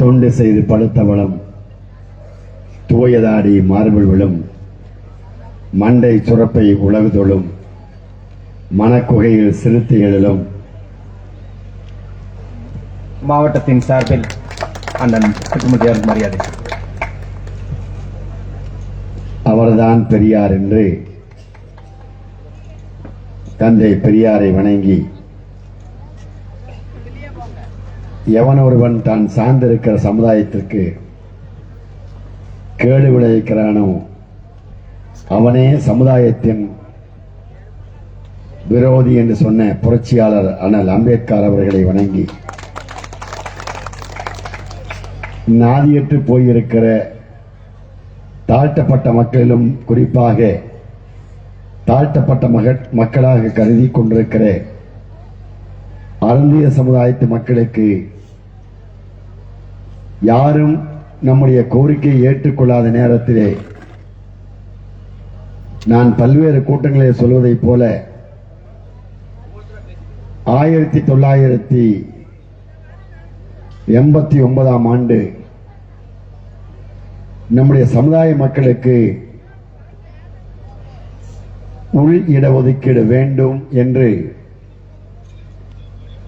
தொண்டு செய்து படுத்தவளும் தூயதாடி மார்பிள் விழும் மண்டை சுரப்பை உலகுதொழும் மனக்குகையில் சிறுத்தை எழிலும். மாவட்டத்தின் சார்பில் அண்ணன் திருமதியார் மரியாதை. அவர்தான் பெரியார் என்று தந்தை பெரியாரை வணங்கி எவன் ஒருவன் தான் சார்ந்திருக்கிற சமுதாயத்திற்கு கேடு விளைவிக்கிறானோ அவனே சமுதாயத்தின் விரோதி என்று சொன்ன புரட்சியாளர் அண்ணல் அம்பேத்கர் அவர்களை வணங்கி நாதியற்று போயிருக்கிற தாழ்த்தப்பட்ட மக்களிலும் குறிப்பாக தாழ்த்தப்பட்ட மக மக்களாக கருதி கொண்டிருக்கிற அருந்திய சமுதாயத்து மக்களுக்கு யாரும் நம்முடைய கோரிக்கையை ஏற்றுக்கொள்ளாத நேரத்திலே நான் பல்வேறு கூட்டங்களில் சொல்வதைப் போல ஆயிரத்தி தொள்ளாயிரத்தி எண்பத்தி ஒன்பதாம் ஆண்டு நம்முடைய சமுதாய மக்களுக்கு உள் இடஒதுக்கீடு வேண்டும் என்று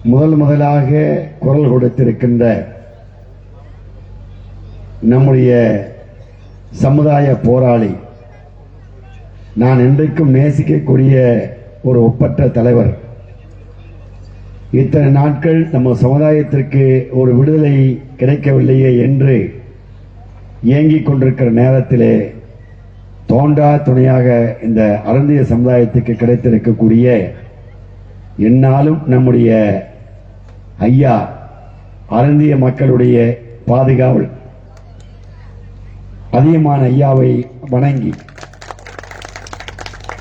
முதல் முதலாக குரல் கொடுத்திருக்கின்ற நம்முடைய சமுதாய போராளி. நான் இன்றைக்கும் நேசிக்கக்கூடிய ஒரு ஒப்பற்ற தலைவர். இத்தனை நாட்கள் நம்ம சமுதாயத்திற்கு ஒரு விடுதலை கிடைக்கவில்லையே என்று இயங்கிக் கொண்டிருக்கிற நேரத்திலே தோண்டா துணையாக இந்த அருந்திய சமுதாயத்துக்கு கிடைத்திருக்கக்கூடிய என்னாலும் நம்முடைய ஐயா அருந்திய மக்களுடைய பாதுகாவல். அதிகமான ஐயாவை வணங்கி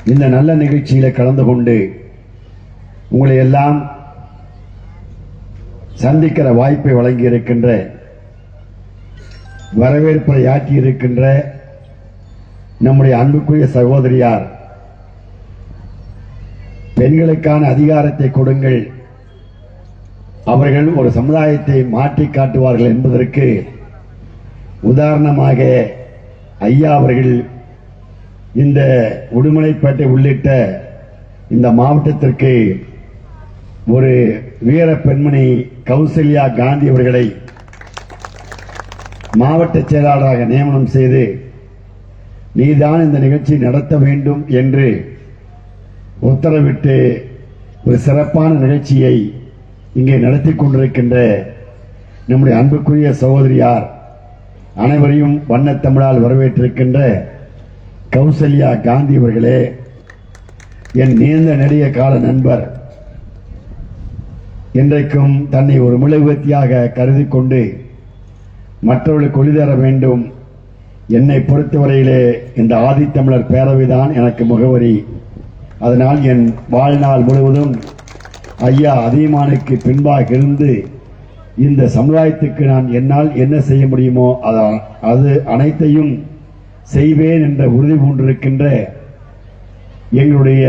இந்த நல்ல நிகழ்ச்சியில் கலந்து கொண்டு உங்களை எல்லாம் சந்திக்கிற வாய்ப்பை வழங்கி இருக்கின்ற வரவேற்பை ஆற்றி இருக்கின்ற நம்முடைய அன்புக்குரிய சகோதரியார் பெண்களுக்கான அதிகாரத்தை கொடுங்கள். அவர்கள் ஒரு சமுதாயத்தை மாற்றி காட்டுவார்கள் என்பதற்கு உதாரணமாக ஐயா அவர்கள் இந்த உடுமலைப்பேட்டை உள்ளிட்ட இந்த மாவட்டத்திற்கு ஒரு வீர பெண்மணி கௌசல்யா காந்தி அவர்களை மாவட்ட செயலாளராக நியமனம் செய்து நீதான் இந்த நிகழ்ச்சி நடத்த வேண்டும் என்று உத்தரவிட்டு ஒரு சிறப்பான நிகழ்ச்சியை இங்கே நடத்தி கொண்டிருக்கின்ற நம்முடைய அன்புக்குரிய சகோதரியார் அனைவரையும் வண்ணத் தமிழால் வரவேற்றிருக்கின்ற கௌசல்யா காந்தி அவர்களே என் நீண்ட நெடிய கால நண்பர். இன்றைக்கும் தன்னை ஒரு மெழுகுவத்தியாக கருதி கொண்டு மற்றவர்களுக்கு ஒளிதர வேண்டும். என்னை பொறுத்தவரையிலே இந்த ஆதித்தமிழர் பேரவைதான் எனக்கு முகவரி. அதனால் என் வாழ்நாள் முழுவதும் ஐயா அதியமானுக்கு பின்பாக இருந்து இந்த சமுதாயத்துக்கு நான் என்னால் என்ன செய்ய முடியுமோ அதான் அது அனைத்தையும் செய்வேன் என்ற உறுதி பூண்டிருக்கின்ற எங்களுடைய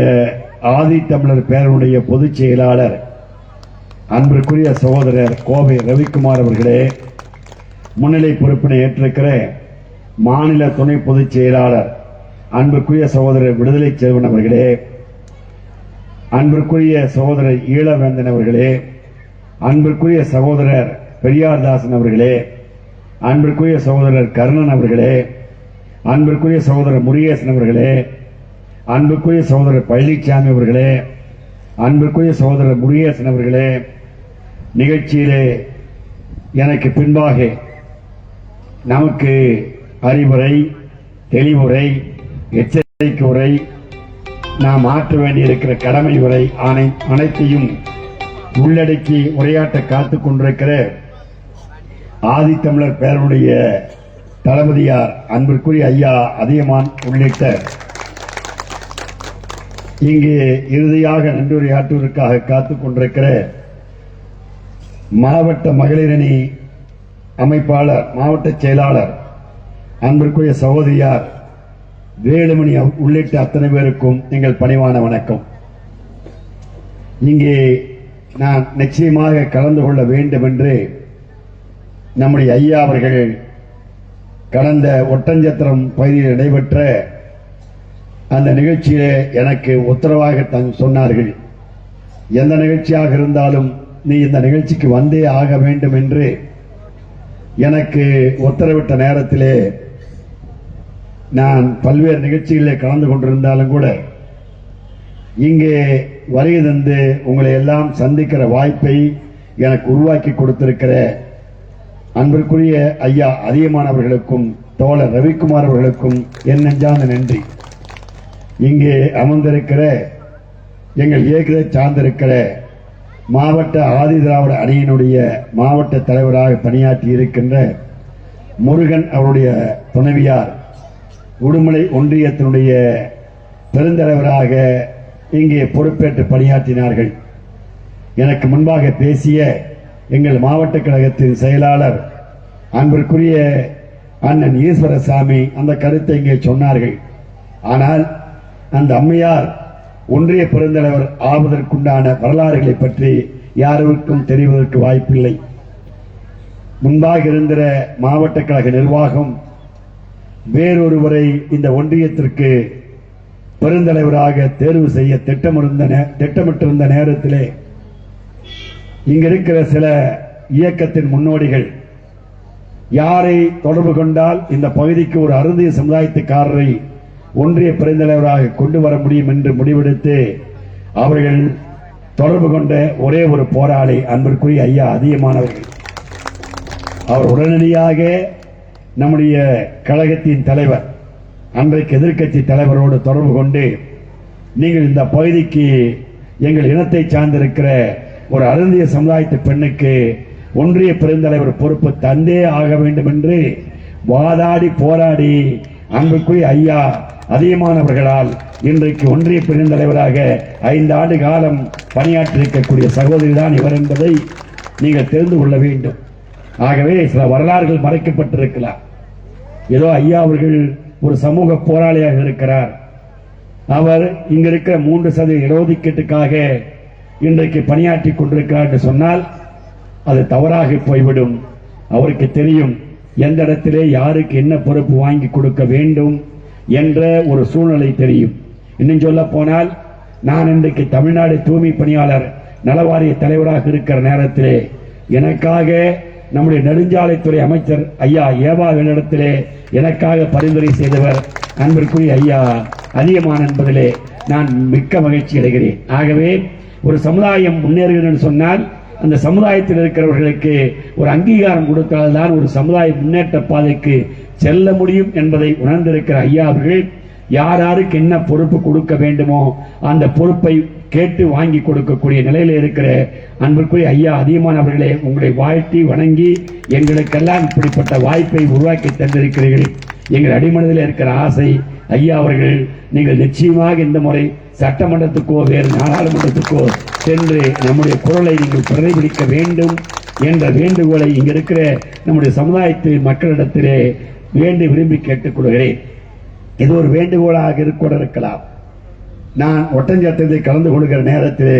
ஆதித்தமிழர் பேரனுடைய பொதுச் செயலாளர் அன்பிற்குரிய சகோதரர் கோவை ரவிக்குமார் அவர்களே முன்னிலை பொறுப்பினை ஏற்றிருக்கிற மாநில துணை பொதுச் செயலாளர் அன்பிற்குரிய சகோதரர் விடுதலை செல்வன் அவர்களே அன்பிற்குரிய சகோதரர் ஈழவேந்தன் அவர்களே அன்பிற்குரிய சகோதரர் பெரியார்தாசன் அவர்களே அன்பிற்குரிய சகோதரர் கர்ணன் அவர்களே அன்பிற்குரிய சகோதரர் முருகேசன் அவர்களே அன்புக்குரிய சகோதரர் பழனிசாமி அவர்களே அன்பிற்குரிய சகோதரர் முருகேசன் அவர்களே நிகழ்ச்சியிலே எனக்கு பின்பாக நமக்கு அறிவுரை தெளிவுரை எச்சரிக்கை உரை நாம் ஆற்ற வேண்டியிருக்கிற கடமை உரை அனை- அனைத்தையும் உள்ளடக்கி உரையாற்ற காத்துக் கொண்டிருக்கிற ஆதித்தமிழர் பேரனுடைய தளபதியார் அன்பிற்குரிய ஐயா அதியமான் உள்ளிட்ட இங்கு இறுதியாக நன்றியுரையாற்றுவதற்காக காத்துக் கொண்டிருக்கிற மாவட்ட மகளிரணி அமைப்பாளர் மாவட்ட செயலாளர் அன்பிற்குரிய சகோதரியார் வேலுமணி உள்ளிட்ட அத்தனை பேருக்கும் எங்கள் பணிவான வணக்கம். இங்கே நான் நிச்சயமாக கலந்து கொள்ள வேண்டும் என்று நம்முடைய ஐயா அவர்கள் கடந்த ஒட்டஞ்சத்திரம் பகுதியில் நடைபெற்ற அந்த நிகழ்ச்சியிலே எனக்கு உத்தரவாக தங் சொன்னார்கள். எந்த நிகழ்ச்சியாக இருந்தாலும் நீ இந்த நிகழ்ச்சிக்கு வந்தே ஆக வேண்டும் என்று எனக்கு உத்தரவிட்ட நேரத்திலே நான் பல்வேறு நிகழ்ச்சிகளில் கலந்து கொண்டிருந்தாலும் கூட இங்கே வருகை தந்து உங்களை எல்லாம் சந்திக்கிற வாய்ப்பை எனக்கு உருவாக்கி கொடுத்திருக்கிற அன்பிற்குரிய ஐயா அதிகமானவர்களுக்கும் தோழர் ரவிக்குமார் அவர்களுக்கும் என் நெஞ்சார்ந்த நன்றி. இங்கே அமர்ந்திருக்கிற எங்கள் இயக்கத்தை சார்ந்திருக்கிற மாவட்ட ஆதி திராவிட அணியினுடைய மாவட்ட தலைவராக பணியாற்றி இருக்கின்ற முருகன் அவருடைய துணைவியார் உடுமலை ஒன்றியத்தினுடைய பெருந்தலைவராக இங்கே பொறுப்பேற்று பணியாற்றினார்கள். எனக்கு முன்பாக பேசிய எங்கள் மாவட்ட கழகத்தின் செயலாளர் அன்பிற்குரிய அண்ணன் ஈஸ்வரசாமி அந்த கருத்தை இங்கே சொன்னார்கள். ஆனால் அந்த அம்மையார் ஒன்றிய பெருந்தலைவர் ஆவதற்குண்டான வரலாறுகளை பற்றி யாருக்கும் தெரிவதற்கு வாய்ப்பில்லை. முன்பாக இருந்த மாவட்ட கழக நிர்வாகம் வேறொருவரை இந்த ஒன்றியத்திற்கு பெருந்தலைவராக தேர்வு செய்ய திட்டமிருந்த திட்டமிட்டிருந்த நேரத்திலே இங்கிருக்கிற சில இயக்கத்தின் முன்னோடிகள் யாரை தொடர்பு கொண்டால் இந்த பகுதிக்கு ஒரு அருந்திய சமுதாயத்துக்காரரை ஒன்றிய பெருந்தலைவராக கொண்டு வர முடியும் என்று முடிவெடுத்து அவர்கள் தொடர்பு கொண்ட ஒரே ஒரு போராளி அன்பிற்குரிய ஐயா அதிகமானவர்கள் அவர் உடனடியாக நம்முடைய கழகத்தின் தலைவர் அன்றைக்கு எதிர்க்கட்சி தலைவரோடு தொடர்பு கொண்டு நீங்கள் இந்த பகுதிக்கு எங்கள் இனத்தை சார்ந்திருக்கிற ஒரு அருந்திய சமுதாயத்து பெண்ணுக்கு ஒன்றிய பெருந்தலைவர் பொறுப்பு தந்தே ஆக வேண்டும் என்று வாதாடி போராடி அன்புக்குரிய ஐயா அதிகமானவர்களால் இன்றைக்கு ஒன்றிய பெருந்தலைவராக ஐந்து ஆண்டு காலம் பணியாற்றிருக்கக்கூடிய சகோதரி தான் இவர் என்பதை நீங்கள் தெரிந்து கொள்ள வேண்டும். ஆகவே சில வரலாறுகள் மறைக்கப்பட்டிருக்கலாம். ஏதோ ஐயா அவர்கள் ஒரு சமூக போராளியாக இருக்கிறார். அவர் இங்க இருக்கிற மூன்று சதவீத இடஒதுக்கீட்டுக்காக இன்றைக்கு பணியாற்றி கொண்டிருக்கிறார் என்று சொன்னால் அது தவறாக போய்விடும். அவருக்கு தெரியும் எந்த இடத்திலே யாருக்கு என்ன பொறுப்பு வாங்கி கொடுக்க வேண்டும் என்ற ஒரு சூழ்நிலை தெரியும். இன்னும் சொல்ல போனால் நான் இன்றைக்கு தமிழ்நாடு தூய்மை பணியாளர் நலவாரிய தலைவராக இருக்கிற நேரத்திலே எனக்காக நம்முடைய நெடுஞ்சாலைத்துறை அமைச்சர் ஐயா ஏவா எனக்காக பரிந்துரை செய்தவர் அன்பிற்குரிய ஐயா அதிகமான் என்பதிலே நான் மிக்க மகிழ்ச்சி அடைகிறேன். ஆகவே ஒரு சமுதாயம் முன்னேறுகிறது சொன்னால் அந்த சமுதாயத்தில் இருக்கிறவர்களுக்கு ஒரு அங்கீகாரம் கொடுத்தால்தான் ஒரு சமுதாய முன்னேற்ற பாதைக்கு செல்ல முடியும் என்பதை உணர்ந்திருக்கிற ஐயா அவர்கள் யார் யாருக்கு என்ன பொறுப்பு கொடுக்க வேண்டுமோ அந்த பொறுப்பை கேட்டு வாங்கி கொடுக்கக்கூடிய நிலையில் இருக்கிற அன்பிற்குரிய ஐயா அதிகமான அவர்களே உங்களை வாழ்த்தி வணங்கி எங்களுக்கெல்லாம் இப்படிப்பட்ட வாய்ப்பை உருவாக்கி தந்திருக்கிறீர்கள். எங்கள் அடிமனதில் இருக்கிற ஆசை ஐயா அவர்கள் நீங்கள் நிச்சயமாக இந்த முறை சட்டமன்றத்துக்கோ வேறு நாடாளுமன்றத்துக்கோ சென்று நம்முடைய குரலை நீங்கள் பிரதிபலிக்க வேண்டும் என்ற வேண்டுகோளை இங்கே இருக்கிற நம்முடைய சமுதாயத்து மக்களிடத்திலே வேண்டி விரும்பி கேட்டுக்கொள்கிறேன். இது ஒரு வேண்டுகோளாக இருக்கலாம். நான் ஒட்டஞ்சட்டத்தில் கலந்து கொள்கிற நேரத்திலே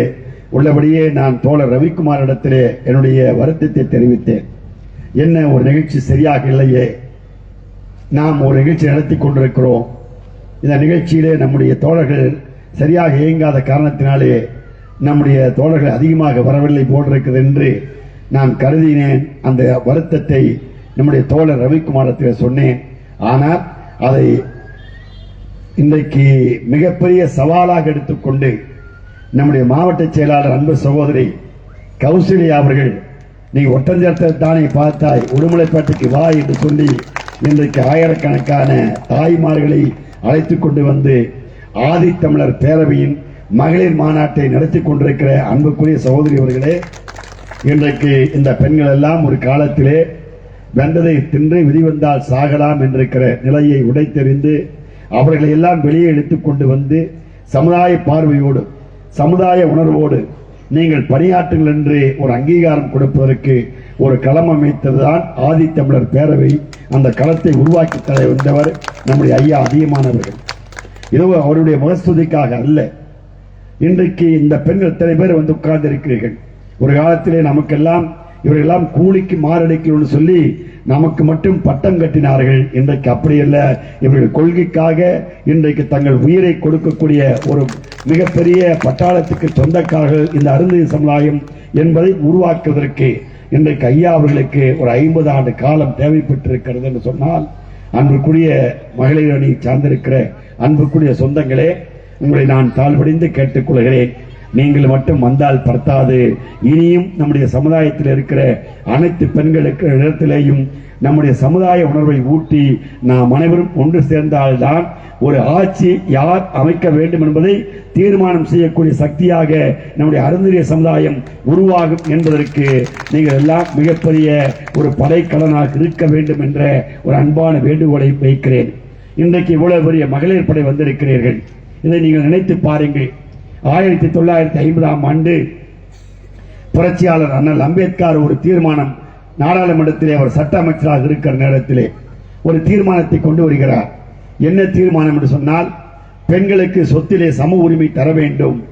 உள்ளபடியே நான் தோழர் ரவிக்குமார் இடத்திலே என்னுடைய வருத்தத்தை தெரிவித்தேன். என்ன ஒரு நிகழ்ச்சி சரியாக இல்லையே? நாம் ஒரு நிகழ்ச்சி நடத்தி கொண்டிருக்கிறோம். இந்த நிகழ்ச்சியிலே நம்முடைய தோழர்கள் சரியாக இயங்காத காரணத்தினாலே நம்முடைய தோழர்கள் அதிகமாக வரவில்லை போன்றிருக்கிறது என்று நான் கருதினேன். அந்த வருத்தத்தை நம்முடைய தோழர் ரவிக்குமாரத்தில் சொன்னேன். ஆனால் அதை இன்றைக்கு மிகப்பெரிய சவாலாக எடுத்துக்கொண்டு நம்முடைய மாவட்ட செயலாளர் அன்பு சகோதரி கௌசல்யா அவர்கள் நீ ஒட்டஞ்சத்தை தானே பார்த்தாய் உடுமலைப்பேட்டைக்கு வா என்று சொல்லி இன்றைக்கு ஆயிரக்கணக்கான தாய்மார்களை அழைத்து கொண்டு வந்து ஆதித்தமிழர் பேரவையின் மகளிர் மாநாட்டை நடத்தி கொண்டிருக்கிற அன்புக்குரிய சகோதரி அவர்களே இன்றைக்கு இந்த பெண்கள் எல்லாம் ஒரு காலத்திலே வென்றதை தின்று விதி வந்தால் சாகலாம் என்றிருக்கிற நிலையை உடைத்தெறிந்து அவர்களை எல்லாம் வெளியே இழுத்துக் கொண்டு வந்து சமுதாய பார்வையோடு சமுதாய உணர்வோடு நீங்கள் பணியாற்றுங்கள் என்று ஒரு அங்கீகாரம் கொடுப்பதற்கு ஒரு களம் அமைத்ததுதான் ஆதித்தமிழர் பேரவை. அந்த களத்தை உருவாக்கி தர வந்தவர் நம்முடைய ஐயா அதிகமானவர்கள் இது அவருடைய முகஸ்துதிக்காக அல்ல இன்றைக்கு இந்த பெண்கள் எத்தனை பேர் வந்து உட்கார்ந்து இருக்கிறீர்கள் ஒரு காலத்திலே நமக்கெல்லாம் இவரெல்லாம் கூலிக்கு மாரடைக்கணும்னு சொல்லி நமக்கு மட்டும் பட்டம் கட்டினார்கள். இன்றைக்கு அப்படியல்ல இவர்கள் கொள்கைக்காக இன்றைக்கு தங்கள் உயிரை கொடுக்கக்கூடிய ஒரு மிகப்பெரிய பட்டாளத்துக்கு சொந்தக்காரர்கள் இந்த அருந்ததி சமுதாயம் என்பதை உருவாக்குவதற்கு இன்றைக்கு ஐயா அவர்களுக்கு ஒரு ஐம்பது ஆண்டு காலம் தேவைப்பட்டிருக்கிறது என்று சொன்னால் அன்புக்குரிய மகளிர் அணி சார்ந்திருக்கிற அன்புக்குரிய சொந்தங்களே உங்களை நான் தாழ்வடிந்து கேட்டுக்கொள்கிறேன். நீங்கள் மட்டும் வந்தால் பரத்தாது இனியும் நம்முடைய சமுதாயத்தில் இருக்கிற அனைத்து பெண்களுக்கு இடத்திலேயும் நம்முடைய சமுதாய உணர்வை ஊட்டி நாம் அனைவரும் ஒன்று சேர்ந்தால்தான் ஒரு ஆட்சி யார் அமைக்க வேண்டும் என்பதை தீர்மானம் செய்யக்கூடிய சக்தியாக நம்முடைய அருந்திரிய சமுதாயம் உருவாகும் என்பதற்கு நீங்கள் எல்லாம் மிகப்பெரிய ஒரு படைக்கலனாக இருக்க வேண்டும் என்ற ஒரு அன்பான வேண்டுகோளை வைக்கிறேன். இன்றைக்கு இவ்வளவு பெரிய மகளிர் படை வந்திருக்கிறீர்கள். இதை நீங்கள் நினைத்து பாருங்கள். ஆயிரத்தி தொள்ளாயிரத்தி ஐம்பதாம் ஆண்டு புரட்சியாளர் அண்ணல் அம்பேத்கர் ஒரு தீர்மானம் நாடாளுமன்றத்திலே அவர் சட்ட அமைச்சராக இருக்கிற நேரத்திலே ஒரு தீர்மானத்தை கொண்டு வருகிறார். என்ன தீர்மானம் என்று சொன்னால் பெண்களுக்கு சொத்திலே சம உரிமை தர வேண்டும்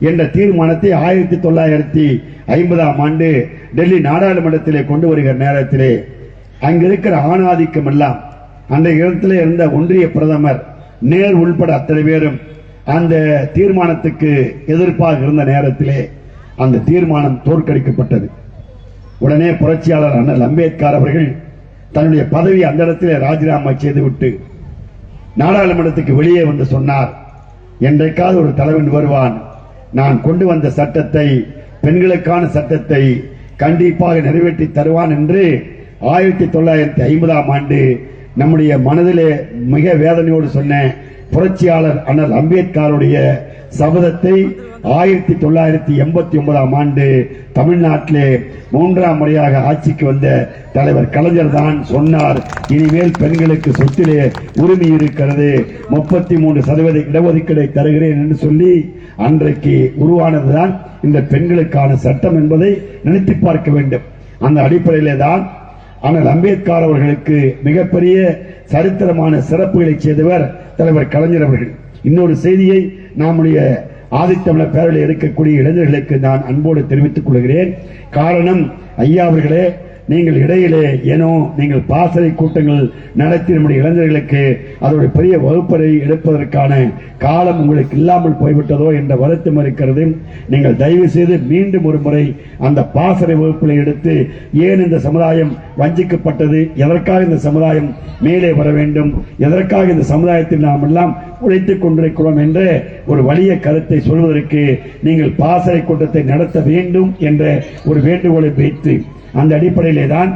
என்ற தீர்மானத்தை ஆயிரத்தி தொள்ளாயிரத்தி ஐம்பதாம் ஆண்டு டெல்லி நாடாளுமன்றத்திலே கொண்டு வருகிற நேரத்திலே அங்கிருக்கிற ஆணாதிக்கம் எல்லாம் அந்த இடத்திலே இருந்த ஒன்றிய பிரதமர் நேர் உள்பட அத்தனை பேரும் அந்த தீர்மானத்துக்கு எதிர்ப்பாக இருந்த நேரத்திலே அந்த தீர்மானம் தோற்கடிக்கப்பட்டது. உடனே புரட்சியாளர் அண்ணல் அம்பேத்கர் அவர்கள் தன்னுடைய பதவி அந்த இடத்திலே ராஜினாமா செய்துவிட்டு நாடாளுமன்றத்துக்கு வெளியே வந்து சொன்னார் என்றைக்காவது ஒரு தலைவன் வருவான். நான் கொண்டு வந்த சட்டத்தை பெண்களுக்கான சட்டத்தை கண்டிப்பாக நிறைவேற்றி தருவான் என்று ஆயிரத்தி தொள்ளாயிரத்தி ஐம்பதாம் ஆண்டு நம்முடைய மனதிலே மிக வேதனையோடு சொன்ன புரட்சியாளர் அண்ணல் அம்பேத்கருடைய சபதத்தை ஆயிரத்தி தொள்ளாயிரத்தி எண்பத்தி ஒன்பதாம் ஆண்டு தமிழ்நாட்டிலே மூன்றாம் முறையாக ஆட்சிக்கு வந்த தலைவர் கலைஞர் தான் சொன்னார். இனிமேல் பெண்களுக்கு சொத்திலே உரிமை இருக்கிறது. முப்பத்தி மூன்று சதவீத இடஒதுக்கீடை தருகிறேன் என்று சொல்லி அன்றைக்கு உருவானதுதான் இந்த பெண்களுக்கான சட்டம் என்பதை நினைத்து பார்க்க வேண்டும். அந்த அடிப்படையிலே தான் ஆனால் அம்பேத்கர் அவர்களுக்கு மிகப்பெரிய சரித்திரமான சிறப்புகளை செய்தவர் தலைவர் கலைஞர் அவர்கள். இன்னொரு செய்தியை நம்முடைய ஆதித்தமிழர் பேரவையில் இருக்கக்கூடிய இளைஞர்களுக்கு நான் அன்போடு தெரிவித்துக் கொள்கிறேன். காரணம் ஐயா அவர்களே நீங்கள் இடையிலே ஏனோ நீங்கள் பாசறை கூட்டங்கள் நடத்தி நம்முடைய இளைஞர்களுக்கு அதோடைய பெரிய வகுப்பறை எடுப்பதற்கான காலம் உங்களுக்கு இல்லாமல் போய்விட்டதோ என்ற வருத்தம் இருக்கிறது. நீங்கள் தயவு செய்து மீண்டும் ஒரு முறை அந்த பாசறை வகுப்பில் எடுத்து ஏன் இந்த சமுதாயம் வஞ்சிக்கப்பட்டது? எதற்காக இந்த சமுதாயம் மேலே வர வேண்டும்? எதற்காக இந்த சமுதாயத்தில் நாம் எல்லாம் உழைத்துக் கொண்டிருக்கிறோம் என்ற ஒரு வலிய கருத்தை சொல்வதற்கு நீங்கள் பாசறை கூட்டத்தை நடத்த வேண்டும் என்ற ஒரு வேண்டுகோளை வைத்து அந்த அடிப்படையிலே தான்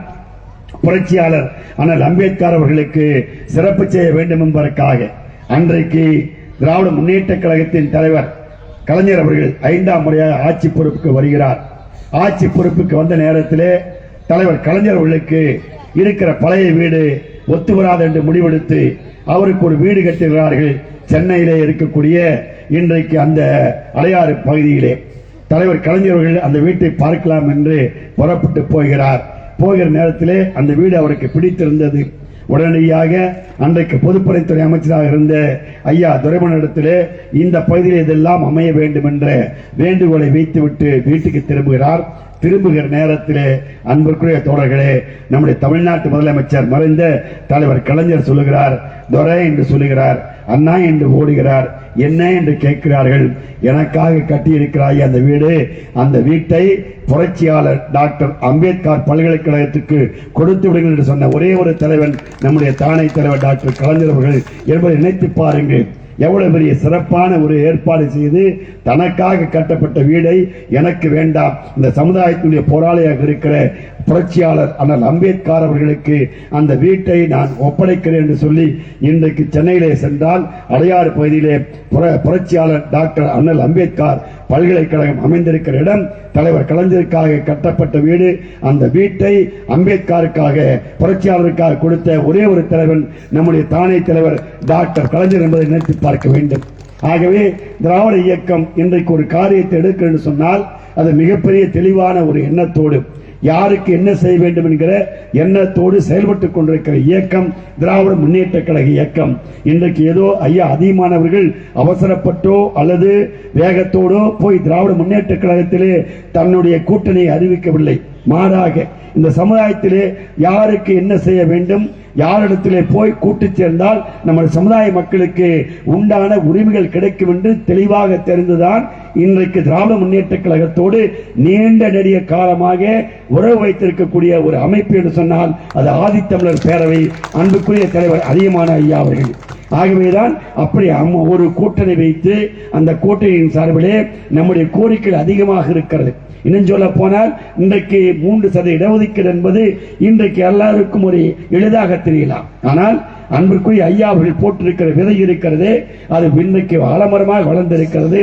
புரட்சியாளர் ஆனால் அம்பேத்கர் அவர்களுக்கு சிறப்பு செய்ய வேண்டும் என்பதற்காக அன்றைக்கு திராவிட முன்னேற்ற கழகத்தின் தலைவர் கலைஞர் அவர்கள் ஐந்தாம் முறையாக ஆட்சி பொறுப்புக்கு வருகிறார். ஆட்சி பொறுப்புக்கு வந்த நேரத்திலே தலைவர் கலைஞர் அவர்களுக்கு இருக்கிற பழைய வீடு ஒத்து வராது என்று முடிவெடுத்து அவருக்கு ஒரு வீடு கட்டுகிறார்கள் சென்னையிலே இருக்கக்கூடிய இன்றைக்கு அந்த அடையாறு பகுதியிலே. தலைவர் கலைஞர்கள் அந்த வீட்டை பார்க்கலாம் என்று புறப்பட்டு போகிறார். போகிற நேரத்திலே அந்த வீடு அவருக்கு பிடித்திருந்தது. உடனடியாக அன்றைக்கு பொதுப்பணித்துறை அமைச்சராக இருந்த ஐயா துரைமனிடத்திலே இந்த பகுதியில் இதெல்லாம் அமைய வேண்டும் என்ற வேண்டுகோளை வைத்துவிட்டு வீட்டுக்கு திரும்புகிறார். திரும்புகிற நேரத்திலே அன்பிற்குரிய தோழர்களே நம்முடைய தமிழ்நாட்டு முதலமைச்சர் மறைந்த தலைவர் கலைஞர் சொல்லுகிறார் துரை என்று சொல்லுகிறார் அண்ணா என்று ஓடுகிறார் என்ன என்று கேட்கிறார்கள். எனக்காக கட்டியிருக்கிறாய் அந்த வீடு அந்த வீட்டை புரட்சியாளர் டாக்டர் அம்பேத்கர் பல்கலைக்கழகத்துக்கு கொடுத்து விடுங்கள் என்று சொன்ன ஒரே ஒரு தலைவன் நம்முடைய தானை தலைவர் டாக்டர் கலைஞர் அவர்கள் என்பதை நினைத்து பாருங்கள். எவ்வளவு பெரிய சிறப்பான ஒரு ஏற்பாடு செய்து தனக்காக கட்டப்பட்ட வீடை எனக்கு வேண்டாம். இந்த சமுதாயத்துடைய போராளியாக இருக்கிற புரட்சியாளர் அண்ணல் அம்பேத்கர் அவர்களுக்கு அந்த வீட்டை நான் ஒப்படைக்கிறேன் என்று சொல்லி இன்றைக்கு சென்னையிலே சென்றால் அடையாறு பகுதியிலே புர- புரட்சியாளர் டாக்டர் அண்ணல் அம்பேத்கர் பல்கலைக்கழகம் அமைந்திருக்கிற இடம் தலைவர் கலைஞருக்காக கட்டப்பட்ட வீடு அந்த வீட்டை அம்பேத்கருக்காக புரட்சியாளருக்காக கொடுத்த ஒரே ஒரு தலைவன் நம்முடைய தானே தலைவர் டாக்டர் கலைஞர் என்பதை நினைத்து பார்க்க வேண்டும். ஆகவே திராவிட இயக்கம் இன்றைக்கு ஒரு காரியத்தை எடுக்க சொன்னால் அது மிகப்பெரிய தெளிவான ஒரு எண்ணத்தோடு யாருக்கு என்ன செய்ய வேண்டும் என்கிற எண்ணத்தோடு செயல்பட்டுக் கொண்டிருக்கிற இயக்கம் திராவிட முன்னேற்ற கழக இயக்கம். இன்றைக்கு ஏதோ ஐயா அதிகமானவர்கள் அவசரப்பட்டோ அல்லது வேகத்தோடோ போய் திராவிட முன்னேற்ற கழகத்திலே தன்னுடைய கூட்டணியை அறிவிக்கவில்லை. மாறாக இந்த சமுதாயத்திலே யாருக்கு என்ன செய்ய வேண்டும் யாரிடத்திலே போய் கூட்டு சேர்ந்தால் நம்ம சமுதாய மக்களுக்கு உண்டான உரிமைகள் கிடைக்கும் என்று தெளிவாக தெரிந்துதான் இன்றைக்கு திராவிட முன்னேற்ற கழகத்தோடு நீண்ட நெடிய காலமாக உறவு வைத்திருக்கக்கூடிய ஒரு அமைப்பு என்று சொன்னால் அது ஆதித்தமிழர் பேரவை அன்புக்குரிய தலைவர் அதிகமான ஐயா அவர்கள். ஆகவேதான் அப்படி ஒரு கூட்டணி வைத்து அந்த கூட்டணியின் சார்பிலே நம்முடைய கோரிக்கைகள் அதிகமாக இருக்கிறது. இன்னும் சொல்ல போனால் இன்றைக்கு மூன்று சத இடஒதுக்கீடு என்பது இன்றைக்கு எல்லாருக்கும் ஒரு எளிதாக தெரியலாம். ஆனால் அன்பிற்குரிய ஐயா அவர்கள் போட்டிருக்கிற விதை இருக்கிறது அது இன்றைக்கு ஆலமரமாக வளர்ந்திருக்கிறது.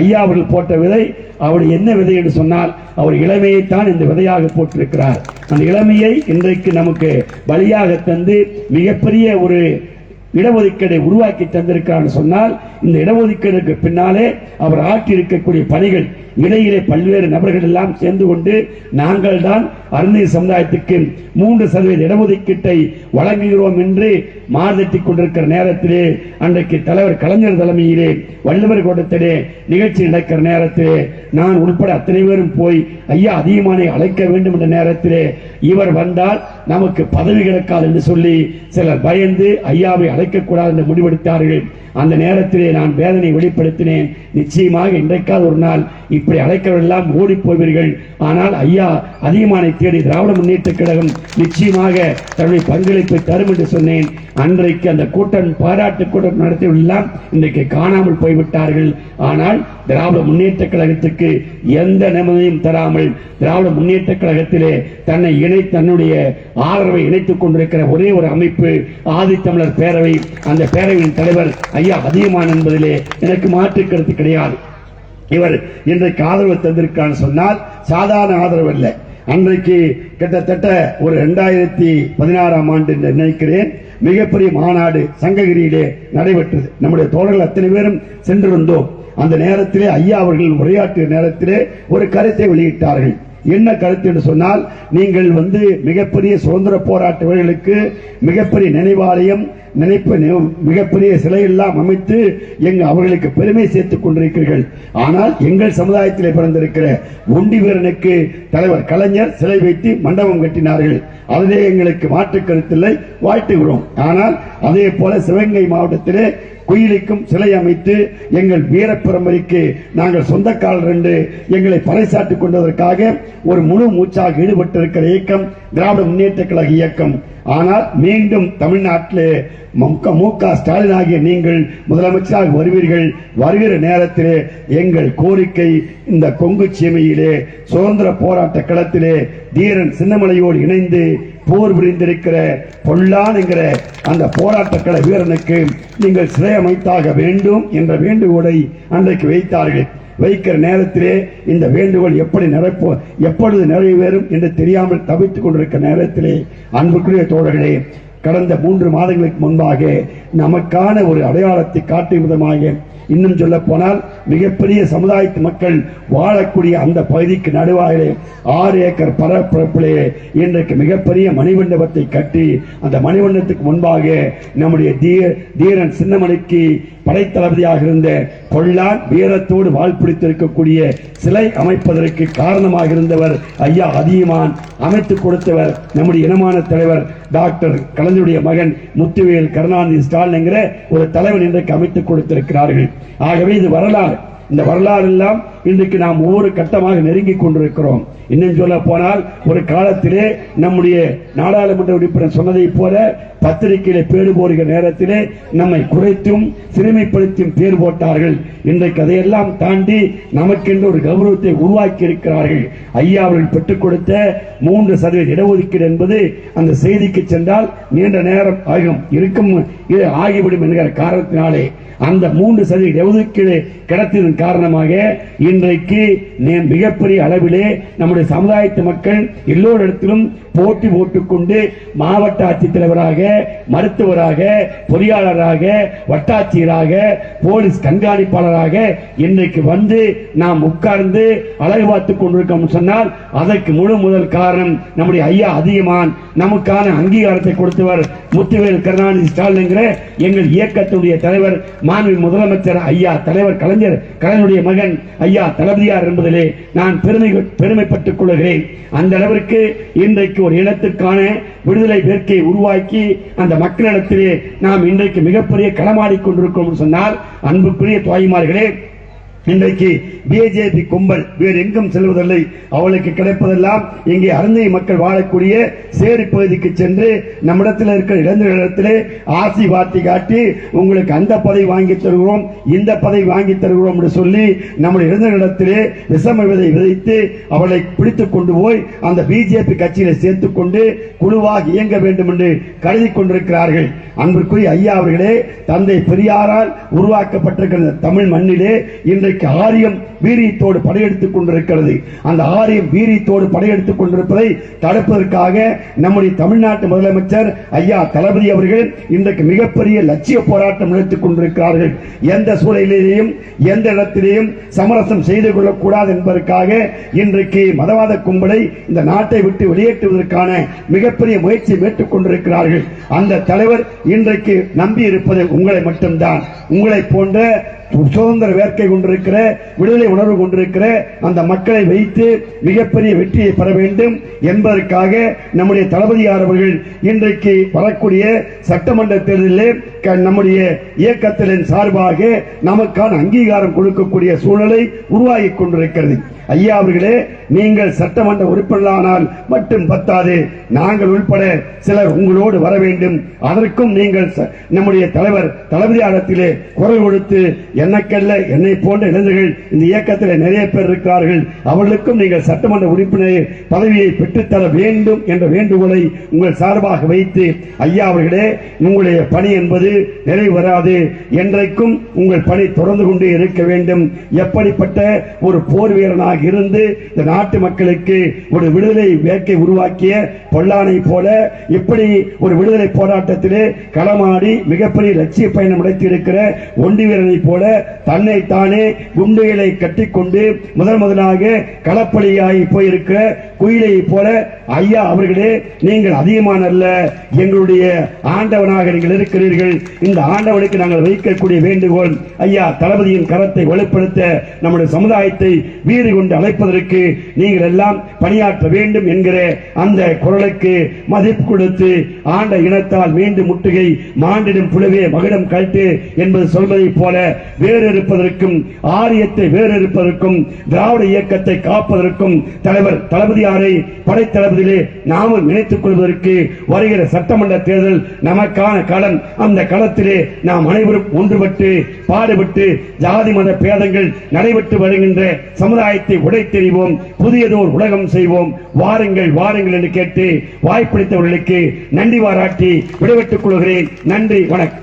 ஐயா அவர்கள் போட்ட விதை அவர் என்ன விதை என்று சொன்னால் அவர் இளமையைத்தான் இந்த விதையாக போட்டிருக்கிறார். அந்த இளமையை இன்றைக்கு நமக்கு பலியாக தந்து மிகப்பெரிய ஒரு இடஒதுக்கீடை உருவாக்கி தந்திருக்கிறார் சொன்னால் இந்த இடஒதுக்கீடுக்கு பின்னாலே அவர் ஆற்றியிருக்கக்கூடிய பணிகள் இடையிலே பல்வேறு நபர்கள் எல்லாம் சேர்ந்து கொண்டு நாங்கள் தான் அருந்தி சமுதாயத்துக்கு மூன்று சதவீத இடஒதுக்கீட்டை வழங்குகிறோம் என்று மார்தட்டி கொண்டிருக்கிற நேரத்திலே அன்றைக்கு தலைவர் கலைஞர் தலைமையிலே வள்ளுவர் கூட்டத்திலே நிகழ்ச்சி நடக்கிற நேரத்திலே நான் உட்பட அத்தனை பேரும் போய் ஐயா அதிகமான அழைக்க வேண்டும் என்ற நேரத்திலே இவர் வந்தால் நமக்கு பதவி கிடைக்காது என்று சொல்லி சிலர் பயந்து ஐயாவை அழைக்கக்கூடாது என்று முடிவெடுத்தார்கள். அந்த நேரத்திலே நான் வேதனை வெளிப்படுத்தினேன். நிச்சயமாக இன்றைக்காவது ஒரு நாள் இப்படி அழைக்கிறவெல்லாம் ஓடி போவீர்கள். ஆனால் ஐயா அதிகமான தேடி திராவிட முன்னேற்ற கழகம் நிச்சயமாக தன்னுடைய பங்களிப்பை தரும் என்று சொன்னேன். அன்றைக்கு அந்த கூட்டம் பாராட்டு கூட்டம் நடத்தியவெல்லாம் இன்றைக்கு காணாமல் போய்விட்டார்கள். ஆனால் திராவிட முன்னேற்ற கழகத்துக்கு எந்த நிம்மதியும் தராமல் திராவிட முன்னேற்ற கழகத்திலே தன்னை இணை தன்னுடைய ஆதரவை இணைத்துக் கொண்டிருக்கிற ஒரே ஒரு அமைப்பு ஆதித்தமிழர் பேரவை அந்த பேரவையின் தலைவர் ஐயா அதிகமான் என்பதிலே எனக்கு மாற்று கருத்து கிடையாது. இவர் இன்றைக்கு ஆதரவு தந்திருக்கான்னு சொன்னால் சாதாரண ஆதரவு இல்லை அன்றைக்கு கிட்டத்தட்ட ஒரு ரெண்டாயிரத்தி பதினாறாம் ஆண்டு என்று நினைக்கிறேன் மிகப்பெரிய மாநாடு சங்ககிரியிலே நடைபெற்றது. நம்முடைய தோழர்கள் அத்தனை பேரும் சென்றிருந்தோம் அந்த நேரத்திலே ஐயா அவர்கள் உரையாற்றிய நேரத்திலே ஒரு கருத்தை வெளியிட்டார்கள். என்ன கருத்து என்று சொன்னால் நீங்கள் வந்து மிகப்பெரிய சுதந்திர போராட்ட வீரர்களுக்கு மிகப்பெரிய நினைவாலயம் நினைப்பு மிகப்பெரிய சிலை எல்லாம் அமைத்து எங்க அவர்களுக்கு பெருமை சேர்த்துக் கொண்டிருக்கிறீர்கள். ஆனால் எங்கள் சமுதாயத்தில் பிறந்திருக்கிற ஒண்டி வீரனுக்கு தலைவர் கலைஞர் சிலை வைத்து மண்டபம் கட்டினார்கள். அதிலே எங்களுக்கு மாற்று கருத்தில்லை வாழ்த்துகிறோம். ஆனால் அதே போல சிவகங்கை மாவட்டத்திலே குயிலுக்கும் சிலை அமைத்து எங்கள் வீரப்பரம்பரைக்கு நாங்கள் சொந்தக்காரர் என்று எங்களை பறைசாற்றிக் கொண்டதற்காக ஒரு முழு மூச்சாக ஈடுபட்டிருக்கிற இயக்கம் திராவிட முன்னேற்ற கழக இயக்கம். ஆனால் மீண்டும் தமிழ்நாட்டிலே மு- மு க ஸ்டாலின் ஆகிய நீங்கள் முதலமைச்சராக வருவீர்கள். வருகிற நேரத்திலே எங்கள் கோரிக்கை இந்த கொங்கு சீமையிலே சுதந்திர போராட்ட களத்திலே தீரன் சின்னமலையோடு இணைந்து போர் புரிந்திருக்கிற பொல்லான் என்கிற அந்த போராட்டக்கள வீரனுக்கு நீங்கள் சிறை அமைத்தாக வேண்டும் என்ற வேண்டுகோளை அன்றைக்கு வைத்தார்கள். வைக்கிற நேரத்திலே இந்த வேண்டுகோள் எப்படி நிறைப்போ எப்பொழுது நிறைவேறும் என்று தெரியாமல் தவித்துக் கொண்டிருக்கிற நேரத்திலே அன்புக்குரிய தோழர்களே கடந்த மூன்று மாதங்களுக்கு முன்பாக நமக்கான ஒரு அடையாளத்தை காட்டும் விதமாக இன்னும் சொல்ல போனால் மிகப்பெரிய சமுதாயத்து மக்கள் வாழக்கூடிய அந்த பகுதிக்கு நடுவாயிலே ஆறு ஏக்கர் பரப்பரப்பிலே இன்றைக்கு மிகப்பெரிய மணிமண்டபத்தை கட்டி அந்த மணிமண்டபத்துக்கு முன்பாக நம்முடைய தீர தீரன் சின்னமணிக்கு படைத்தளபதியாக இருந்த கொள்ளான் வீரத்தோடு வாழ் பிடித்திருக்கக்கூடிய சிலை அமைப்பதற்கு காரணமாக இருந்தவர் ஐயா அதியமான் அமைத்துக் கொடுத்தவர் நம்முடைய இனமான தலைவர் டாக்டர் கலைஞருடைய மகன் முத்துவேல் கருணாநிதி ஸ்டாலின் என்கிற ஒரு தலைவன் இன்றைக்கு அமைத்துக் கொடுத்திருக்கிறார்கள். ஆகவே இது வரலாறு. இந்த வரலாறு எல்லாம் இன்றைக்கு நாம் ஒவ்வொரு கட்டமாக நெருங்கிக் கொண்டிருக்கிறோம். இன்னும் சொல்ல போனால் ஒரு காலத்திலே நம்முடைய நாடாளுமன்ற உறுப்பினர் சொன்னதைப் போல பத்திரிகையிலே பேடு போடுகிற நேரத்திலே நம்மை குறைத்தும் சிறுமைப்படுத்தியும் பேர் போட்டார்கள். இன்றைக்கு அதையெல்லாம் தாண்டி நமக்கென்று ஒரு கௌரவத்தை உருவாக்கி இருக்கிறார்கள் ஐயா அவர்கள் பெற்றுக் கொடுத்த மூன்று சதவீத இடஒதுக்கீடு என்பது அந்த செய்திக்கு சென்றால் நீண்ட நேரம் ஆகும் இருக்கும் இது ஆகிவிடும் என்கிற காரணத்தினாலே அந்த மூன்று சதவீத இடஒதுக்கீடு கிடைத்ததன் காரணமாக இன்றைக்கு மிகப்பெரிய அளவிலே நம்முடைய சமுதாயத்து மக்கள் எல்லோரிடத்திலும் போட்டி போட்டுக்கொண்டு மாவட்ட ஆட்சித்தலைவராக மருத்துவராக பொறியாளராக வட்டாட்சியராக போலீஸ் கண்காணிப்பாளராக இன்றைக்கு வந்து நாம் உட்கார்ந்து அழகு பார்த்துக் கொண்டிருக்கோம் சொன்னால் அதற்கு முழு முதல் காரணம் நம்முடைய ஐயா அதிகமான் நமக்கான அங்கீகாரத்தை கொடுத்தவர் முத்துவேல் கருணாநிதி ஸ்டாலின் எங்கள் இயக்கத்துடைய தலைவர் மா மாண்பு முதலமைச்சர் ஐயா தலைவர் கலைஞர் கலைஞருடைய மகன் ஐயா தளபதியார் என்பதிலே நான் பெருமை பெருமைப்பட்டுக் கொள்கிறேன். அந்த அளவிற்கு இன்றைக்கு ஒரு இனத்திற்கான விடுதலை வேட்கை உருவாக்கி அந்த மக்களிடத்திலே நாம் இன்றைக்கு மிகப்பெரிய களமாடி கொண்டிருக்கிறோம் சொன்னால் அன்புக்குரிய தாய்மார்களே இன்றைக்கு பிஜேபி கும்பல் வேறு எங்கும் செல்வதில்லை. அவளுக்கு கிடைப்பதெல்லாம் இங்கே அருந்தை மக்கள் வாழக்கூடிய சேரி பகுதிக்கு சென்று நம்மிடத்தில் இருக்கிற இளைஞர்களிடத்திலே ஆசி வார்த்தை காட்டி உங்களுக்கு அந்த பதவி வாங்கி தருகிறோம் இந்த பதவி வாங்கி தருகிறோம் என்று சொல்லி நம்முடைய இளைஞர்களிடத்திலே விஷம விதை விதைத்து அவளை பிடித்துக் கொண்டு போய் அந்த பிஜேபி கட்சியில சேர்த்துக் கொண்டு குழுவாக இயங்க வேண்டும் என்று கருதி கொண்டிருக்கிறார்கள். அன்பிற்குரிய ஐயா அவர்களே தந்தை பெரியாரால் உருவாக்கப்பட்டிருக்கிற தமிழ் மண்ணிலே இன்றைக்கு இன்றைக்கு ஆரியம் வீரியத்தோடு படையெடுத்துக் கொண்டிருக்கிறது. அந்த ஆரியம் வீரியத்தோடு படையெடுத்துக் கொண்டிருப்பதை தடுப்பதற்காக நம்முடைய தமிழ்நாட்டு முதலமைச்சர் ஐயா தளபதி அவர்கள் இன்றைக்கு மிகப்பெரிய லட்சிய போராட்டம் நடத்திக் கொண்டிருக்கிறார்கள். எந்த சூழலிலேயும் எந்த இடத்திலேயும் சமரசம் செய்து கொள்ளக்கூடாது என்பதற்காக இன்றைக்கு மதவாத கும்பலை இந்த நாட்டை விட்டு வெளியேற்றுவதற்கான மிகப்பெரிய முயற்சி மேற்கொண்டிருக்கிறார்கள் அந்த தலைவர் இன்றைக்கு நம்பி இருப்பது உங்களை மட்டும்தான். உங்களை போன்ற சுதந்திர வேட்கை கொண்டிருக்கிற விடுதலை உணர்வு கொண்டிருக்கிற அந்த மக்களை வைத்து மிகப்பெரிய வெற்றியை பெற வேண்டும் என்பதற்காக நம்முடைய தளபதியார் அவர்கள் இன்றைக்கு வரக்கூடிய சட்டமன்ற தேர்தலிலே க- நம்முடைய இயக்கத்தின் சார்பாக நமக்கான அங்கீகாரம் கொடுக்கக்கூடிய சூழலை உருவாகி கொண்டிருக்கிறது. ஐயா அவர்களே நீங்கள் சட்டமன்ற உறுப்பினரானால் மட்டும் பத்தாது. நாங்கள் உள்பட சிலர் உங்களோடு வர வேண்டும். அதற்கும் நீங்கள் நம்முடைய தலைவர் தளபதியாரத்திலே குரல் கொடுத்து எனக்கல்ல என்னை போன்ற இளைஞர்கள் இந்த இயக்கத்தில் நிறைய பேர் இருக்கிறார்கள். அவர்களுக்கும் நீங்கள் சட்டமன்ற உறுப்பினர் பதவியை பெற்றுத்தர வேண்டும் என்ற வேண்டுகோளை உங்கள் சார்பாக வைத்து ஐயா அவர்களே உங்களுடைய பணி என்பது நிறைவேறாது. என்றைக்கும் உங்கள் பணி தொடர்ந்து கொண்டே இருக்க வேண்டும். எப்படிப்பட்ட ஒரு போர் வீரனாக இருந்து இந்த நாட்டு மக்களுக்கு ஒரு விடுதலை வேட்கை உருவாக்கிய பொல்லானை போல இப்படி ஒரு விடுதலை போராட்டத்திலே களமாடி மிகப்பெரிய லட்சிய பயணம் நடத்தியிருக்கிற ஒண்டி வீரனை போல தன்னை தானே குண்டுகளை கட்டிக்கொண்டு முதல் முதலாக களப்பலியாகி போயிருக்கிற குயிலை போல ஐயா அவர்களே நீங்கள் அதிகமான அல்ல எங்களுடைய ஆண்டவனாக நீங்கள் இருக்கிறீர்கள். இந்த ஆண்டவனுக்கு நாங்கள் வைக்கக்கூடிய வேண்டுகோள் ஐயா தளபதியின் கரத்தை வலுப்படுத்த நம்முடைய சமுதாயத்தை வீறு கொண்டு அழைப்பதற்கு நீங்கள் எல்லாம் பணியாற்ற வேண்டும் என்கிற அந்த குரலுக்கு மதிப்பு கொடுத்து ஆண்ட இனத்தால் மீண்டும் முட்டுகை மாண்டிடும் புலவே மகிடம் கட்டு என்பது சொல்வதைப் போல வேறு இருப்பதற்கும் ஆரியத்தை வேறு இருப்பதற்கும் திராவிட இயக்கத்தை காப்பதற்கும் தலைவர் தளபதியாரை படைத்தளபதியிலே நாமும் நினைத்துக் கொள்வதற்கு வருகிற சட்டமன்ற தேர்தல் நமக்கான களம். அந்த களத்திலே நாம் அனைவரும் ஒன்றுபட்டு பாடுபட்டு ஜாதி மத பேதங்கள் நடைபெற்று வருகின்ற சமுதாயத்தை உடைத்தெறிவோம். புதியதோர் உலகம் செய்வோம். வாருங்கள் வாருங்கள் என்று கேட்டு வாய்ப்பளித்தவர்களுக்கு நன்றி பாராட்டி விடைபெற்றுக் கொள்கிறேன். நன்றி வணக்கம்.